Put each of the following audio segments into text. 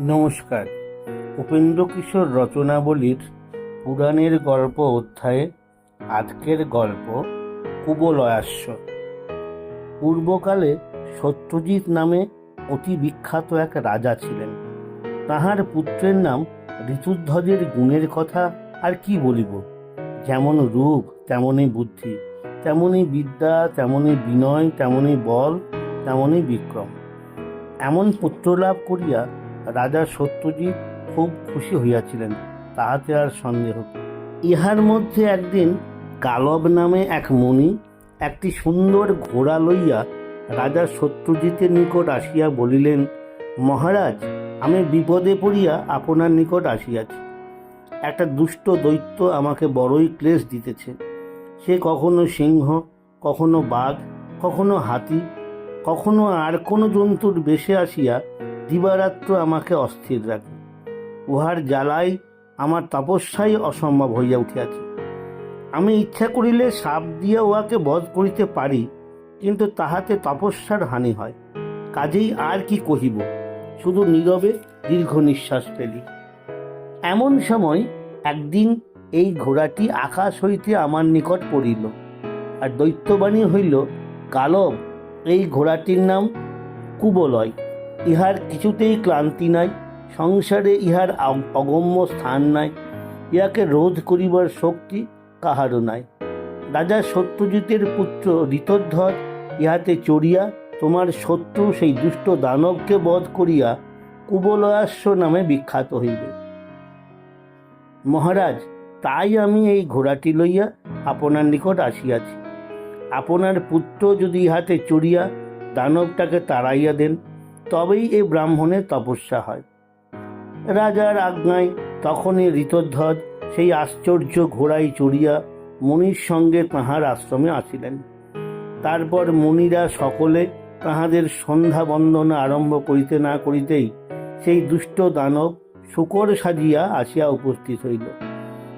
নমস্কার। উপেন্দ্র কিশোর রচনাবলীর পুরাণের গল্প অধ্যায়ে আজকের গল্প কুবলয়াস্য পূর্বকালে সত্যজিৎ নামে অতি বিখ্যাত এক রাজা ছিলেন। তাহার পুত্রের নাম ঋতুধ্বজের গুণের কথা আর কি বলিব? যেমন রূপ তেমনই বুদ্ধি তেমনই বিদ্যা তেমনই বিনয় তেমনই বল তেমনই বিক্রম। এমন পুত্র লাভ করিয়া রাজা সত্যজিৎ খুব খুশি হইয়াছিলেন, তাহাতে আর সন্দেহ ইহার মধ্যে একদিন কালব নামে এক মুনি একটি সুন্দর ঘোড়া লইয়া রাজা সত্যজিতের নিকট আসিয়া বলিলেন, মহারাজ, আমি বিপদে পড়িয়া আপনার নিকট আসিয়াছি। একটা দুষ্ট দৈত্য আমাকে বড়ই ক্লেশ দিতেছে। সে কখনো সিংহ, কখনো বাঘ, কখনো হাতি, কখনো আর কোনো জন্তুর বেশে আসিয়া দিবারাত্র আমাকে অস্থির রাখে। উহার জ্বালাই আমার তপস্যাই অসম্ভব হইয়া উঠিয়াছে। আমি ইচ্ছা করিলে সাপ দিয়া উহাকে বধ করিতে পারি, কিন্তু তাহাতে তপস্যার হানি হয়। কাজেই আর কি কহিব? শুধু নীরবে দীর্ঘ নিঃশ্বাস ফেলি। এমন সময় একদিন এই ঘোড়াটি আকাশ হইতে আমার নিকট পড়িল, আর দৈত্যবাণী হইল, কালব, এই ঘোড়াটির নাম কুবলয়। ইহার কিছুতেই ক্লান্তি নাই, সংসারে ইহার অগম্য স্থান নাই, ইহাকে রোধ করিবার শক্তি কাহারও নাই। রাজা সত্যজিতের পুত্র ঋতধ্বজ ইহাতে চড়িয়া তোমার শত্রু সেই দুষ্ট দানবকে বধ করিয়া কুবলয়াস্য নামে বিখ্যাত হইবে। মহারাজ, তাই আমি এই ঘোড়াটি লইয়া আপনার নিকট আসিয়াছি। আপনার পুত্র যদি ইহাতে চড়িয়া দানবটাকে তাড়াইয়া দেন তবেই এ ব্রাহ্মণের তপস্যা হয়। রাজার আজ্ঞায় তখনই ঋতধ্বজ সেই আশ্চর্য ঘোড়ায় চড়িয়া মুনির সঙ্গে তাহার আশ্রমে আসিলেন। তারপর মুনিরা সকলে তাহাদের সন্ধ্যা বন্দনা আরম্ভ করিতে না করিতেই সেই দুষ্ট দানব শুকর সাজিয়া আসিয়া উপস্থিত হইল।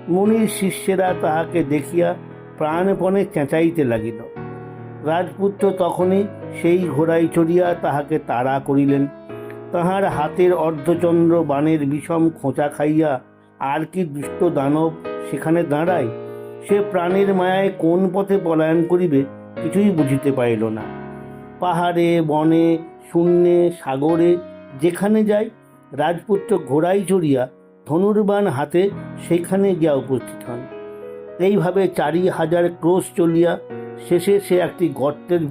মুনির শিষ্যেরা তাহাকে দেখিয়া প্রাণপণে চেঁচাইতে লাগিল। রাজপুত্র তখনই সেই ঘোড়ায় চড়িয়া তাহাকে তাড়া করিলেন। তাহার হাতের অর্ধচন্দ্র বাণের বিষম খোঁচা খাইয়া আর কি দুষ্ট দানব সেখানে দাঁড়ায়? সে প্রাণের মায়ায় কোন পথে পলায়ন করিবে কিছুই বুঝিতে পারিল না। পাহাড়ে, বনে, শূন্যে, সাগরে, যেখানে যায় রাজপুত্র ঘোড়ায় চড়িয়া ধনুর্বাণ হাতে সেখানে গিয়া উপস্থিত হন। এইভাবে চারি হাজার ক্রোশ চলিয়া শেষে সে একটি গর্তের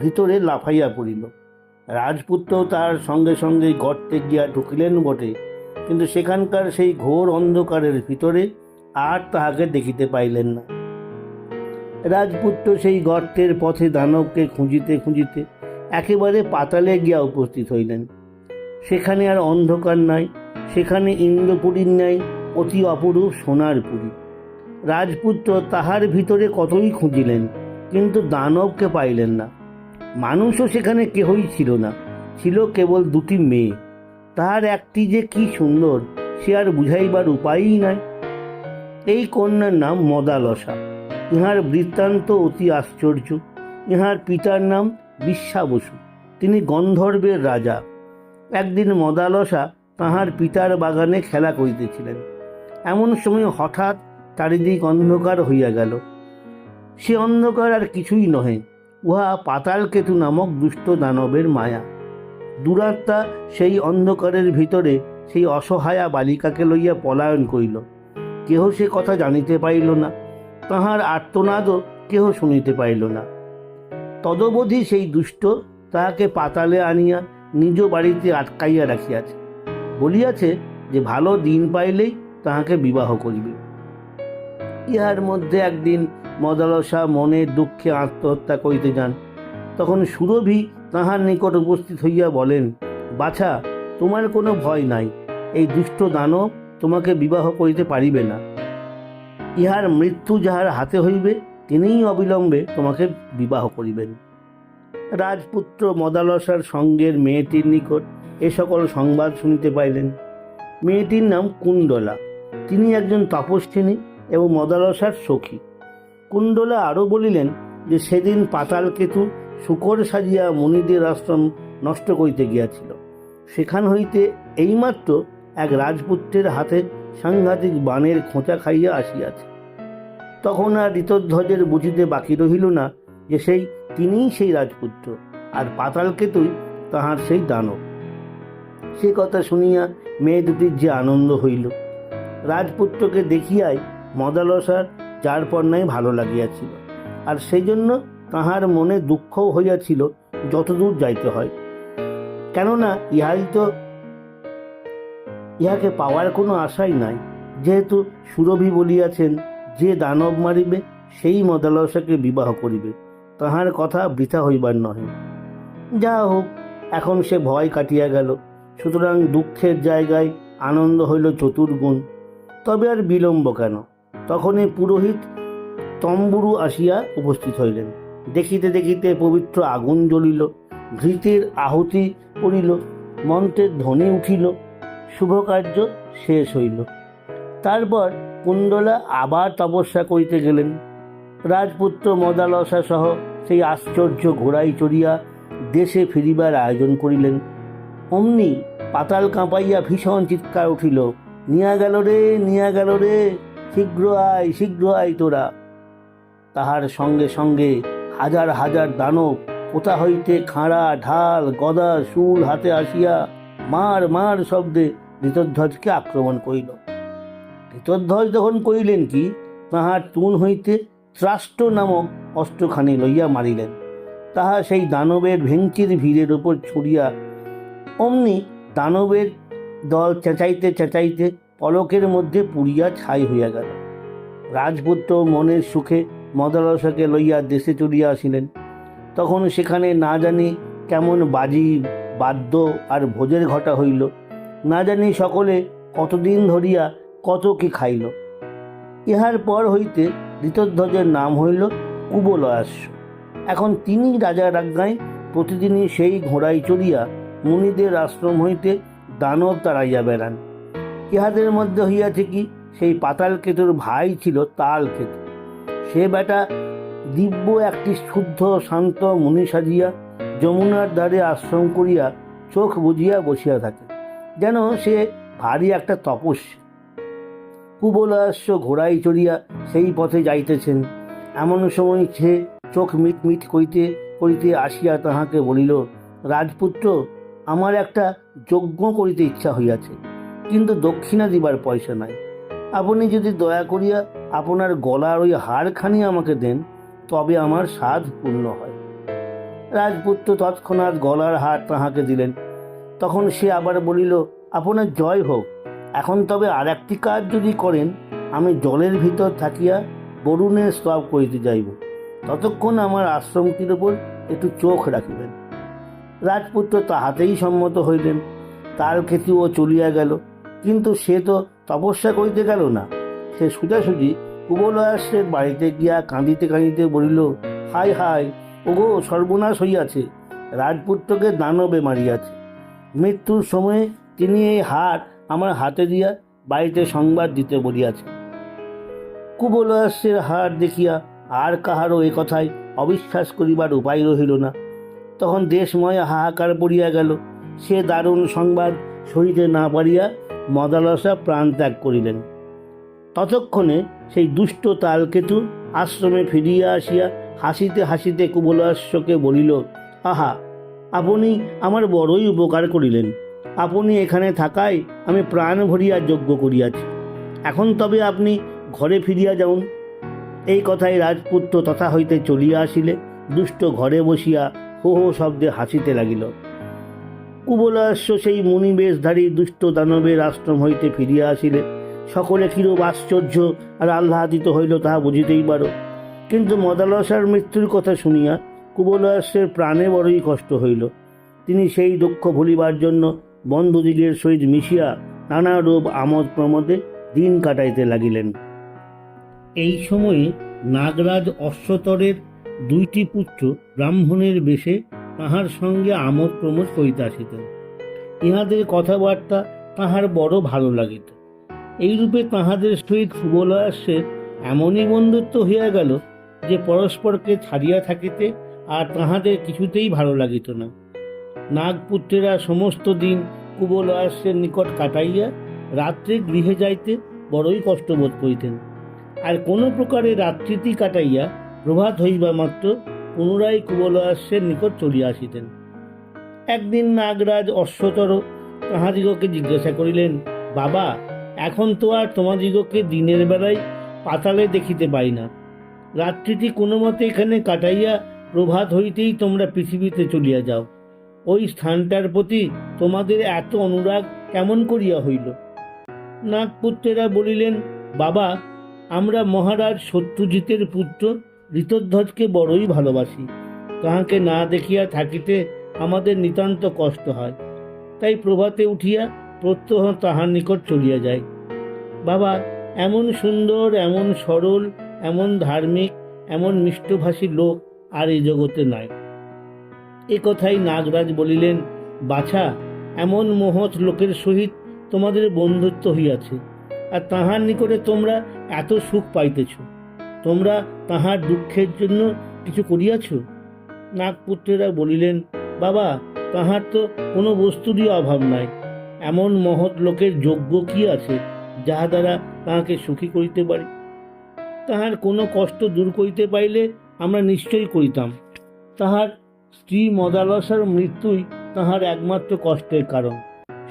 ভিতরে লাফাইয়া পড়িল। রাজপুত্র তার সঙ্গে সঙ্গে গর্তে গিয়া ঢুকিলেন বটে, কিন্তু সেখানকার সেই ঘোর অন্ধকারের ভিতরে আর তাহাকে দেখিতে পাইলেন না। রাজপুত্র সেই গর্তের পথে দানবকে খুঁজিতে খুঁজিতে একেবারে পাতালে গিয়া উপস্থিত হইলেন। সেখানে আর অন্ধকার নাই, সেখানে ইন্দ্রপুরীর নাই অতি অপরূপ সোনার পুরী। রাজপুত্র তাহার ভিতরে কতই খুঁজিলেন? কিন্তু দানবকে পাইলেন না। মানুষও সেখানে কেহই ছিল না। ছিল কেবল দুটি মেয়ে। তাহার একটি যে কি সুন্দর, সে আর বুঝাইবার উপায়ই নাই। এই কন্যার নাম মদালসা। ইহার বৃত্তান্ত অতি আশ্চর্য। ইহার পিতার নাম বিশ্বা বসু তিনি গন্ধর্বের রাজা। একদিন মদালসা তাহার পিতার বাগানে খেলা করিতেছিলেন। এমন সময় হঠাৎ চারিদিক অন্ধকার হইয়া গেল। সে অন্ধকার আর কিছুই নহে, উহা পাতালকেতু নামক দুষ্ট দানবের মায়া। দুরাত্মা সেই অন্ধকারের ভিতরে সেই অসহায়া বালিকাকে লইয়া পলায়ন করিল। কেহ সে কথা জানিতে পাইল না, তাহার আর্তনাদও কেহ শুনিতে পাইল না। তদবধি সেই দুষ্ট তাহাকে পাতালে আনিয়া নিজ বাড়িতে আটকাইয়া রাখিয়াছে। বলিয়াছে যে ভালো দিন পাইলেই তাহাকে বিবাহ করিবে। ইহার মধ্যে একদিন মদালসা মনের দুঃখে আত্মহত্যা করিতে যান। তখন সুরভি তাহার নিকট উপস্থিত হইয়া বলেন, বাছা, তোমার কোনো ভয় নাই, এই দুষ্ট দানব তোমাকে বিবাহ করিতে পারিবে না। ইহার মৃত্যু যাহার হাতে হইবে, তিনিই অবিলম্বে তোমাকে বিবাহ করিবেন। রাজপুত্র মদালসার সঙ্গের মেয়েটির নিকট এ সকল সংবাদ শুনিতে পাইলেন। মেয়েটির নাম কুণ্ডলা। তিনি একজন তপস্বিনী এবং মদালসার সখী। কুণ্ডলা আরও বলিলেন যে সেদিন পাতালকেতু শুকর সাজিয়া মুনিদের আশ্রম নষ্ট করিতে গিয়াছিল। সেখান হইতে এইমাত্র এক রাজপুত্রের হাতে সাংঘাতিক বানের খোঁচা খাইয়া আসিয়াছে। তখন আর ঋতধ্বজের বুঝিতে বাকি রহিল না যে সেই তিনিই সেই রাজপুত্র, আর পাতালকেতুই তাহার সেই দানব। সে কথা শুনিয়া মেয়ে দুটির যে আনন্দ হইল। রাজপুত্রকে দেখিয়াই মদালসার যার পর নাই ভালো লাগিয়াছিল। আর সেই জন্য তাহার মনে দুঃখও হইয়াছিল, যতদূর যাইতে হয়। কেননা ইহাই তো, ইহাকে পাওয়ার কোনো আশাই নাই। যেহেতু সুরভি বলিয়াছেন, যে দানব মারিবে, সেই মদালসাকে বিবাহ করিবে। তাহার কথা বৃথা হইবার নহে। যা হোক, এখন সে ভয় কাটিয়া গেল। সুতরাং দুঃখের জায়গায় আনন্দ হইল চতুর্গুণ। তবে আর বিলম্ব কেন? তখনই পুরোহিত তম্বুরু আসিয়া উপস্থিত হইলেন। দেখিতে দেখিতে পবিত্র আগুন জ্বলিল ঘৃতের আহুতি পড়িল, মন্ত্রের ধ্বনি উঠিল শুভ কার্য শেষ হইল। তারপর কুণ্ডলা আবার তপস্যা করিতে গেলেন। রাজপুত্র মদালসা সহ সেই আশ্চর্য ঘোড়াই চড়িয়া দেশে ফিরিবার আয়োজন করিলেন। অমনি পাতাল কাঁপাইয়া ভীষণ চিৎকার উঠিল, নিয়া গেল রে, নিয়া গেল রে। শীঘ্র আয় শীঘ্র আয় তোরা। তাহার সঙ্গে সঙ্গে হাজার হাজার দানব কোথা হইতে খাঁড়া, ঢাল, গদা শুল হাতে আসিয়া মার মার শব্দে ঋতধ্বজকে আক্রমণ করিল। ঋতধ্বজ যখন করিলেন কি? তাহার তুন হইতে ত্রাষ্ট নামক অস্ত্রখানি লইয়া মারিলেন। তাহা সেই দানবের ভেঙ্কির ভিড়ের উপর ছুড়িয়া অমনি দানবের দল চেঁচাইতে চেঁচাইতে পলকের মধ্যে পুড়িয়া ছাই হইয়া গেল। রাজপুত্র মনের সুখে মদালসাকে লইয়া দেশে চলিয়া আসিলেন। তখন সেখানে না জানি কেমন বাজি, বাদ্য আর ভোজের ঘটা হইল। না জানি সকলে কতদিন ধরিয়া কত কি খাইল। ইহার পর হইতে ঋতধ্বজের নাম হইল কুবলয়াস্য এখন তিনি রাজা রাজ্ঞায় প্রতিদিনই সেই ঘোড়ায় চড়িয়া মুনিদের আশ্রম হইতে দানব তাড়াইয়া বেড়ান। ইহাদের মধ্যে হইয়াছে কি, সেই পাতাল কেতুর ভাই ছিল তাল কেতু। সে বেটা দিব্য একটি শুদ্ধ, শান্ত মুনি সাজিয়া যমুনার দ্বারে আশ্রম করিয়া চোখ বুঝিয়া বসিয়া থাকে। যেন সে ভারী একটা তপস্যা। কুবলাস্য ঘোড়ায় চড়িয়া সেই পথে যাইতেছেন। এমন সময় সে চোখ মিট মিট করিতে করিতে আসিয়া তাহাকে বলিল, রাজপুত্র, আমার একটা যজ্ঞ করিতে ইচ্ছা হইয়াছে। কিন্তু দক্ষিণা দিবার পয়সা নাই। আপনি যদি দয়া করিয়া আপনার গলার ওই হাড়খানি আমাকে দেন, তবে আমার সাধ পূর্ণ হয়। রাজপুত্র তৎক্ষণাৎ গলার হার তাহাকে দিলেন। তখন সে আবার বলিল, আপনার জয় হোক। এখন তবে আর একটি কাজ যদি করেন, আমি জলের ভিতর থাকিয়া বরুণের স্তব করিতে যাইব। ততক্ষণ আমার আশ্রমটির ওপর একটু চোখ রাখিবেন। রাজপুত্র তাহাতেই সম্মত হইলেন। তার ক্ষেত্রেও চলিয়া গেল। কিন্তু সে তো তপস্যা করিতে গেল না। সে সোজাসুজি কুবলয়াসের বাড়িতে গিয়া কাঁদিতে কাঁদিতে বলিল, হাই হাই, ওগো সর্বনাশ হইয়াছে, রাজপুত্রকে দানবে মারিয়াছে। মৃত্যুর সময়ে তিনি এই হাট আমার হাতে দিয়া বাড়িতে সংবাদ দিতে বলিয়াছে। কুবলয়াসের হাট দেখিয়া আর কাহারও এ কথায় অবিশ্বাস করিবার উপায় রহিল না। তখন দেশময় হাহাকার পড়িয়া গেল। সে দারুণ সংবাদ সহিতে না পারিয়া মদালসা প্রাণ ত্যাগ করিলেন। ততক্ষণে সেই দুষ্ট তালকেতু আশ্রমে ফিরিয়া আসিয়া হাসিতে হাসিতে কুবলাস্যকে বলিল, আহা, আপনি আমার বড়ই উপকার করিলেন। আপনি এখানে থাকায় আমি প্রাণ ভরিয়া যজ্ঞ করিয়াছি। এখন তবে আপনি ঘরে ফিরিয়া যাউন। এই কথায় রাজপুত্র তথা হইতে চলিয়া আসিলে, দুষ্ট ঘরে বসিয়া হো হো শব্দে হাসিতে লাগিল। কুবলাস্য সেই মুনিবেশধারী দুষ্ট দানবের আশ্রম হইতে ফিরিয়া আসিলে। সকলে কিরূপ আশ্চর্য আর আহ্লাদিত হইল তাহা বুঝিতেই পারো। কিন্তু মদালসার মৃত্যুর কথা শুনিয়া কুবলাস্যের প্রাণে বড়ই কষ্ট হইল। তিনি সেই দুঃখ ভুলিবার জন্য বন্ধুদিগের সহিত মিশিয়া নানা রূপ আমোদ প্রমোদে দিন কাটাইতে লাগিলেন। এই সময়ে নাগরাজ অশ্বতরের দুইটি পুত্র ব্রাহ্মণের বেশে তাহার সঙ্গে আমোদ প্রমোদ করিতে আসিতেন ইহাদের কথাবার্তা তাহার বড় ভালো লাগিত। এইরূপে তাহাদের সহিত সুবলয়াসের এমনই বন্ধুত্ব হইয়া গেল যে পরস্পরকে ছাড়িয়া থাকিতে আর তাহাদের কিছুতেই ভালো লাগিত না। নাগপুত্রেরা সমস্ত দিন কুবলয়াসের নিকট কাটাইয়া রাত্রে গৃহে যাইতে বড়ই কষ্টবোধ করিতেন। আর কোনো প্রকারে রাত্রিটি কাটাইয়া প্রভাত হইবা মাত্র পুনরায় কুবলয়াসের নিকট চলিয়া আসিতেন। একদিন নাগরাজ অশ্বতর তাহাদিগকে জিজ্ঞাসা করিলেন, বাবা, এখন তো আর তোমাদিগকে দিনের বেলায় পাতালে দেখিতে পাই না। রাত্রিটি কোনো মতে এখানে কাটাইয়া প্রভাত হইতেই তোমরা পৃথিবীতে চলিয়া যাও। ওই স্থানটার প্রতি তোমাদের এত অনুরাগ কেমন করিয়া হইল? নাগপুত্রেরা বলিলেন, বাবা, আমরা মহারাজ সত্যজিতের পুত্র ঋতধ্বজকে বড়ই ভালোবাসি। তাহাকে না দেখিয়া থাকিতে আমাদের নিতান্ত কষ্ট হয়। তাই প্রভাতে উঠিয়া প্রত্যহ তাহার নিকট চলিয়া যায়। বাবা, এমন সুন্দর, এমন সরল, এমন ধার্মিক, এমন মিষ্টভাষী লোক আর এই জগতে নাই। এ কথাই নাগরাজ বলিলেন, বাছা, এমন মহৎ লোকের সহিত তোমাদের বন্ধুত্ব হইয়াছে, আর তাহার নিকটে তোমরা এত সুখ পাইতেছ। তোমরা তাহার দুঃখের জন্য কিছু করিয়াছ? নাগপুত্রেরা বলিলেন, বাবা, তাহার তো কোনো বস্তুরই অভাব নাই। এমন মহৎ লোকের যোগ্য কি আছে, যাহা দ্বারা তাহাকে সুখী করিতে পারি? তাহার কোনো কষ্ট দূর করিতে পাইলে আমরা নিশ্চয়ই করিতাম। তাহার স্ত্রী মদালসার মৃত্যুই তাহার একমাত্র কষ্টের কারণ।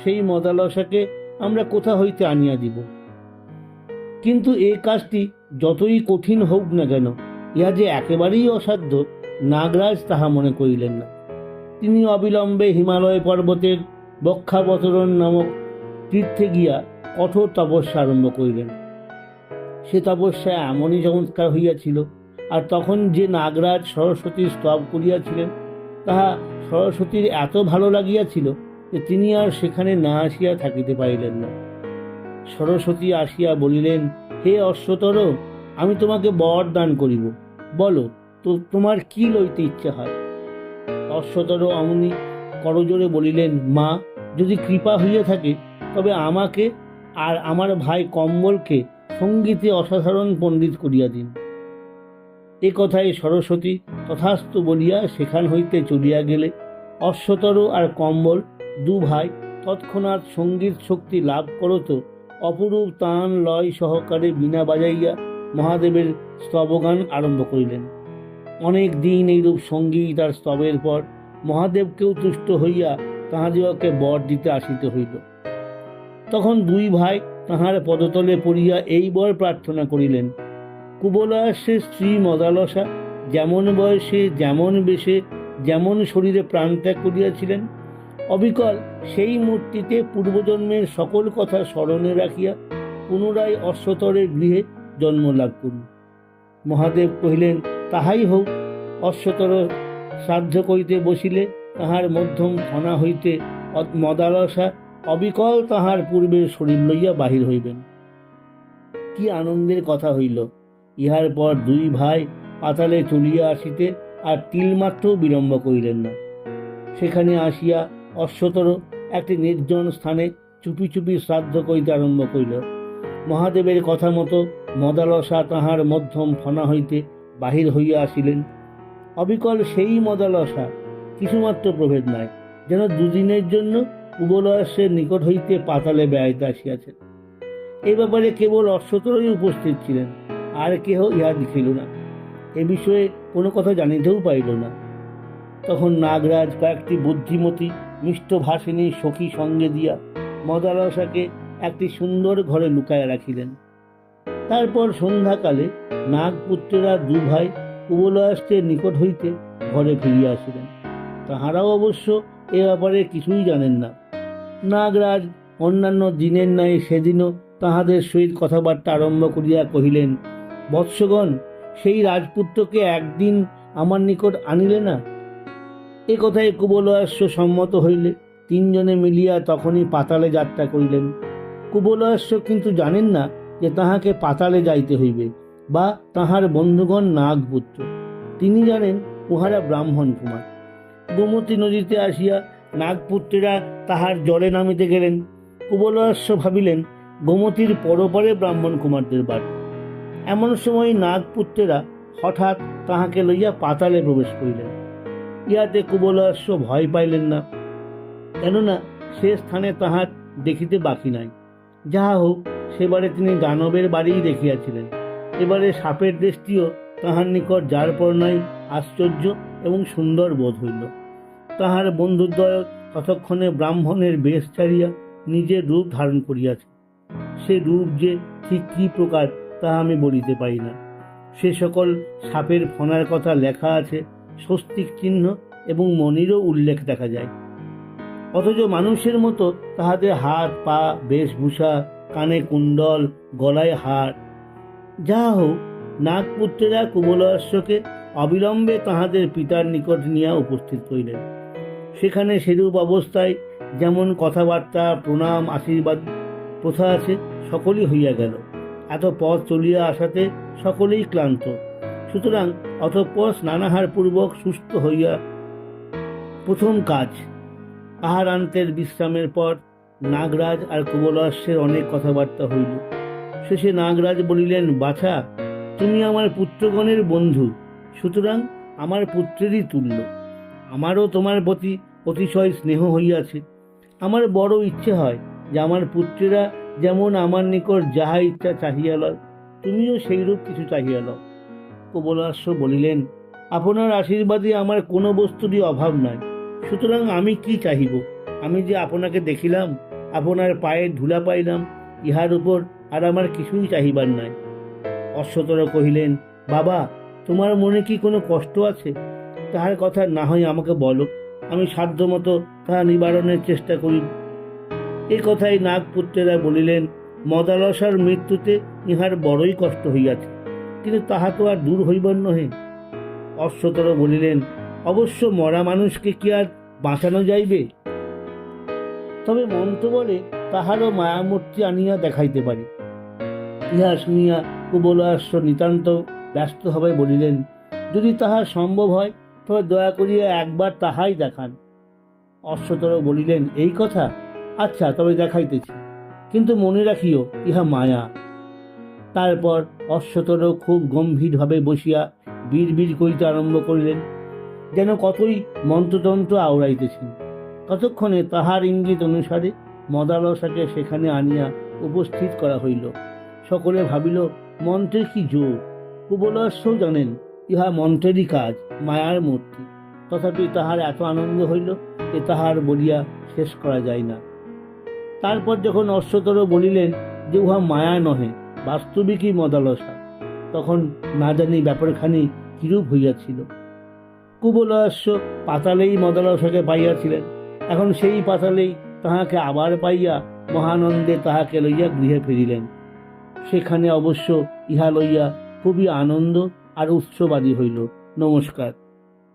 সেই মদালসাকে আমরা কোথা হইতে আনিয়া দিব? কিন্তু এই কাজটি যতই কঠিন হোক না কেন, ইহা যে একেবারেই অসাধ্য, নাগরাজ তাহা মনে করিলেন না। তিনি অবিলম্বে হিমালয় পর্বতের বক্ষাবতরণ নামক তীর্থে গিয়া কঠোর তপস্যা আরম্ভ করিলেন। সে তপস্যা এমনই চমৎকার হইয়াছিল, আর তখন যে নাগরাজ সরস্বতীর স্তব করিয়াছিলেন, তাহা সরস্বতীর এত ভালো লাগিয়াছিল যে তিনি আর সেখানে না আসিয়া থাকিতে পারিলেন না। সরস্বতী আসিয়া বলিলেন হে অশ্বতর, আমি তোমাকে বর দান করিব। বলো, তো তোমার কি লইতে ইচ্ছা হয়? অশ্বতর অমনি করজোরে বলিলেন, মা, যদি কৃপা হইয়া থাকে, তবে আমাকে আর আমার ভাই কম্বলকে সঙ্গীতে অসাধারণ পণ্ডিত করিয়া দিন। এ কথায় সরস্বতী তথাস্তু বলিয়া সেখান হইতে চলিয়া গেলে অশ্বতর আর কম্বল দু ভাই তৎক্ষণাৎ সংগীত শক্তি লাভ করত অপরূপ তান লয় সহকারে বীণা বাজাইয়া মহাদেবের স্তবগান আরম্ভ করিলেন। অনেক দিন এইরূপ সংগীত আর স্তবের পর মহাদেবকেও তুষ্ট হইয়া তাহাদিগকে বর দিতে আসিতে হইল। তখন দুই ভাই তাহার পদতলে পড়িয়া এই বর প্রার্থনা করিলেন কুবলাসের স্ত্রী মদালসা, যেমন বয়সে, যেমন বেশে, যেমন শরীরে প্রাণ ত্যাগ করিয়াছিলেন অবিকল সেই মূর্তিতে পূর্বজন্মের সকল কথা স্মরণে রাখিয়া পুনরায় অশ্বতরের গৃহে জন্ম লাভ করুন। মহাদেব কহিলেন, তাহাই হোক, অশ্বতর শ্রাদ্ধ করিতে বসিলে তাহার মধ্যম ফনা হইতে মদালসা অবিকল তাহার পূর্বের শরীর লইয়া বাহির হইবেন। কি আনন্দের কথা হইল, ইহার পর দুই ভাই পাতালে চলিয়া আসিতে আর তিলমাত্রও বিলম্ব করিলেন না। সেখানে আসিয়া অশ্বতর একটি নির্জন স্থানে চুপি চুপি শ্রাদ্ধ করিতে আরম্ভ করিল। মহাদেবের কথা মতো মদালসা তাহার মধ্যম ফনা হইতে বাহির হইয়া আসিলেন। অবিকল সেই মদালসা কিছুমাত্র প্রভেদ নাই, যেন দুদিনের জন্য উবলয়সের নিকট হইতে পাতালে বেড়াইতে আসিয়াছেন। এই ব্যাপারে কেবল অশ্বতরই উপস্থিত ছিলেন, আর কেহ ইহা দেখিল না। এ বিষয়ে কোনো কথা জানিতেও পাইল না। তখন নাগরাজ কয়েকটি বুদ্ধিমতী মিষ্টভাষিনী সখী সঙ্গে দিয়া মদালসাকে একটি সুন্দর ঘরে লুকায় রাখিলেন। তারপর সন্ধ্যাকালে নাগপুত্রেরা দু ভাই কুবলয়াস্তের নিকট হইতে ঘরে ফিরিয়া আসিলেন। তাহারাও অবশ্য এ ব্যাপারে কিছুই জানেন না। নাগরাজ অন্যান্য দিনের ন্যায় সেদিনও তাহাদের সহিত কথাবার্তা আরম্ভ করিয়া কহিলেন, বৎসগণ, সেই রাজপুত্রকে একদিন আমার নিকট আনিলে না? এ কথায় কুবলয়াস্য সম্মত হইলে তিনজনে মিলিয়া তখনই পাতালে যাত্রা করিলেন। কুবলয়াস্য কিন্তু জানেন না যে তাহাকে পাতালে যাইতে হইবে বা তাহার বন্ধুগণ নাগপুত্র। তিনি জানেন উহারা ব্রাহ্মণ কুমার। গোমতী নদীতে আসিয়া নাগপুত্রেরা তাহার জলে নামিতে গেলেন। কুবলয়াস্য ভাবিলেন, গোমতীর পরপরে ব্রাহ্মণ কুমারদের বাড়ি এমন সময় নাগপুত্রেরা হঠাৎ তাহাকে লইয়া পাতালে প্রবেশ করিলেন। ইহাতে কুবলয়াস্য ভয় পাইলেন না। কেননা সে স্থানে তাহার দেখিতে বাকি নাই। যাহা হোক, সেবারে তিনি দানবের বাড়িই দেখিয়াছিলেন। এবারে সাপের দেশটিও তাহার নিকট যার পর নাই, আশ্চর্য এবং সুন্দর বোধ হইল। তাহার বন্ধুদ্বয় ততক্ষণে ব্রাহ্মণের বেশ ছাড়িয়া নিজের রূপ ধারণ করিয়াছে। সে রূপ যে ঠিক কী প্রকার, তাহা আমি বলিতে পারি না। সে সকল সাপের ফনার কথা লেখা আছে স্বস্তিক চিহ্ন এবং মনিরও উল্লেখ দেখা যায়। অথচ মানুষের মতো তাহাদের হাত, পা, বেশভূষা, কানে কুণ্ডল, গলায় হার। যাহা হোক, নাগপুত্রেরা কুমলাশ্বকে অবিলম্বে তাহাদের পিতার নিকট নিয়া উপস্থিত করিলেন। সেখানে সেরূপ অবস্থায় যেমন কথাবার্তা, প্রণাম, আশীর্বাদ প্রথা আছে, সকলই হইয়া গেল। এত পথ চলিয়া আসাতে সকলেই ক্লান্ত। সুতরাং অতঃপর স্নানাহার পূর্বক সুস্থ হইয়া প্রথম কাজ, আহারান্তের বিশ্রামের পর নাগরাজ আর কুবলাস্যের অনেক কথাবার্তা হইল। শেষে নাগরাজ বলিলেন, বাছা, তুমি আমার পুত্রগণের বন্ধু, সুতরাং আমার পুত্রেরই তুল্য। আমারও তোমার প্রতি অতিশয় স্নেহ হইয়াছে। আমার বড় ইচ্ছে হয় যে আমার পুত্রেরা যেমন আমার নিকট যাহা ইচ্ছা চাহিয়া লয়, তুমিও সেইরূপ কিছু চাহিয়া লও। কবলাশ্ব বলিলেন, আপনার আশীর্বাদে আমার কোনো বস্তুরই অভাব নাই। সুতরাং আমি কি চাহিব? আমি যে আপনাকে দেখিলাম, আপনার পায়ে ধুলা পাইলাম, ইহার উপর আর আমার কিছুই চাহিবার নাই। অশ্বতর কহিলেন, বাবা, তোমার মনে কি কোনো কষ্ট আছে? তাহার কথা না হয় আমাকে বলো, আমি সাধ্যমতো তাহা নিবারণের চেষ্টা করি এ কথাই নাগপুত্রেরা বলিলেন, মদালসার মৃত্যুতে ইহার বড়ই কষ্ট হইয়াছে। কিন্তু তাহা তো আর দূর হইবার নহে। অশ্বতর বলিলেন, অবশ্য মরা মানুষকে কি আর বাঁচানো যাইবে? তবে মন্ত্র বলে, তাহারও মায়ামূর্তি আনিয়া দেখাইতে পারি। ইহা শুনিয়া কুবলাশ্ব নিতান্ত ব্যস্ত হবে বলিলেন, যদি তাহা সম্ভব হয়, তবে দয়া করিয়া একবার তাহাই দেখান। অশ্বতর বলিলেন, এই কথা? আচ্ছা তবে দেখাইতেছি। কিন্তু মনে রাখিও, ইহা মায়া। তারপর অশ্বতর খুব গম্ভীরভাবে বসিয়া বীর করিতে আরম্ভ করিলেন, যেন কতই মন্ত্রতন্ত্র আওড়াইতেছেন। ততক্ষণে তাহার ইঙ্গিত অনুসারে মদালসাকে সেখানে আনিয়া উপস্থিত করা হইল। সকলে ভাবিল, মন্ত্রের কি জোর? কুবলাস্যও জানেন, ইহা মন্ত্রেরই কাজ, মায়ার মূর্তি। তথাপি তাহার এত আনন্দ হইল যে তাহার বলিয়া শেষ করা যায় না। তারপর যখন অশ্বতর বলিলেন যে উহা মায়া নহে বাস্তবিকই মদালসা। তখন না জানি ব্যাপারখানি কিরূপ হইয়াছিল। কুবলাস্য পাতালেই মদালসাকে পাইয়াছিলেন। এখন সেই পাতালেই তাহাকে আবার পাইয়া মহানন্দে তাহাকে লইয়া গৃহে ফিরিলেন। সেখানে অবশ্য ইহা লইয়া খুবই আনন্দ আর উৎসবাদী হইল। নমস্কার।